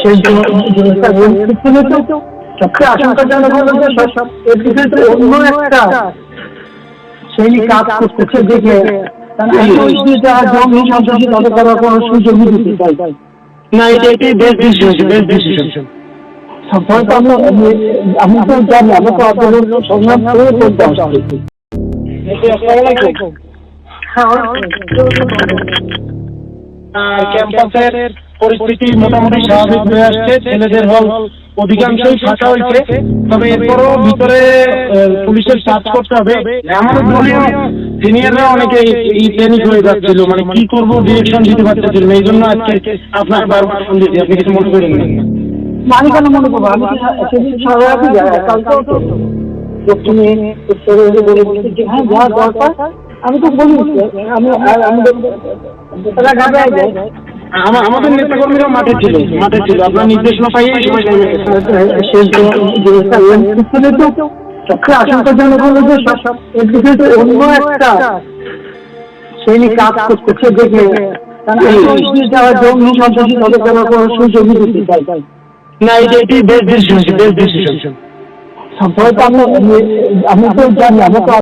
সেই সবচেয়ে আশঙ্কাজনক হলো যে সব এর অন্য একটা সেই কাজ করতেছে দেখে জমি সন্ত্রাসী তাদের করার কোনো সুযোগই দিতে চাই না এটা এটাই বেস্ট ডিসিশন বেস্ট ডিসিশন আমি তো জানি আমি তো আপনাদের সংগ্রাম করে আসছি। ক্যাম্পাসের পরিস্থিতি মোটামুটি স্বাভাবিক হয়ে আসছে, ছেলেদের হল অধিকাংশই ফাঁকা হয়েছে। তবে এরপরও ভিতরে পুলিশের সার্চ করতে হবে। আমাদের দলীয় সিনিয়ররা অনেকে প্যানিক হয়ে যাচ্ছিল। মানে কি করব ডিরেকশন দিতে পারতেছিল এই জন্য আজকে আপনার বারবার ফোন দিয়েছি। আপনি কিছু মনে করেন না? আমি কেন মনে করব? আমি সেদিন রাতই যাই কালকেও তো। দক্ষিণে উত্তরে বলে বলছি যে হ্যাঁ যা দরকার। আমি তো বলি আমি আমাদের নেতাকর্মীরা মাঠে ছিল মাঠে ছিল। আপনার নির্দেশনা পাইয়ে সবচেয়ে আশঙ্কাজনক হলো যে সব অন্য একটা সেই কাজ করতেছে দেখে যারা জঙ্গি সন্ত্রাসী তাদের করার কোনো সুযোগই দিতে চাই না এটা এটাই বেস্ট ডিসিশন বেস্ট ডিসিশন হয়তো আমি আমি তো জানি আমি তো